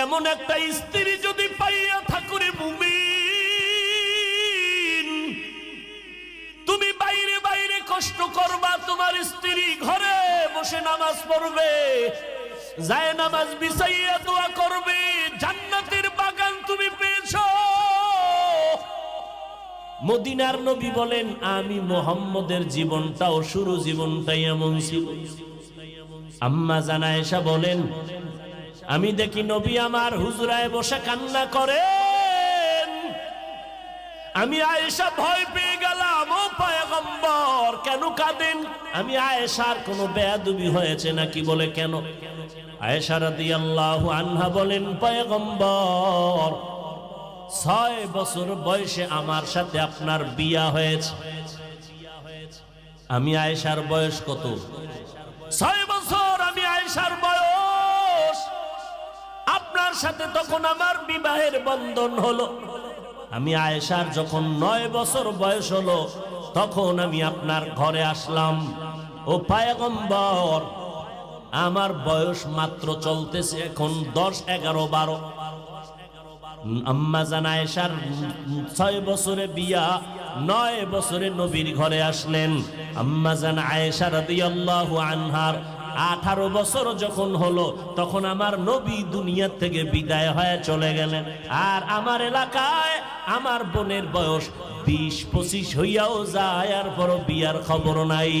এমন একটা স্ত্রী যদি পাইয়া থাকুরে মুমিন, তুমি বাইরে বাইরে কষ্ট করবা, তোমার স্ত্রী ঘরে বসে নামাজ পড়বে, যায় নামাজ বিছাইয়া দোয়া করবে, জান্নাতের বাগান তুমি পেয়েছ। মদিনার নবী বলেন, আমি মোহাম্মদের জীবনটাও শুরু জীবনটাই এমন ছিল। আম্মা জানা এসা বলেন আমি দেখি নবী আমার হুজুরায় বসে কান্না করেন। আমি আয়েশা ভয় পেয়ে গেলাম, ও পয়গম্বর, কেন কাঁদেন? আমি আয়েশার কোনো বেয়াদুবি হয়েছে নাকি বলে কেন? আয়েশা রাদিয়াল্লাহু আনহা বলেন, পয়গম্বর, ছয় বছর বয়সে আমার সাথে আপনার বিয়া হয়েছে। আমি আয়েশার বয়স কত? ছয় সাথে তখন আমার বিবাহের বন্ধন হলো। আমি আয়েশার যখন নয় বছর বয়স হলো, তখন আমি আপনার ঘরে আসলাম। ও পায়গম্বর, আমার বয়স মাত্র চলতেছে এখন দশ এগারো বারো। আম্মা জান আয়েশার ছয় বছরে বিয়া, নয় বছরে নবীর ঘরে আসলেন। আম্মা জান আয়েশা আনহার আঠারো বছর যখন হলো, তখন আমার নবী দুনিয়ার থেকে বিদায় হয়ে চলে গেলেন। আর আমার এলাকায় আমার বোনের বয়স বিশ পঁচিশ হইয়াও যায়, আর বড় বিয়ার খবর নাই।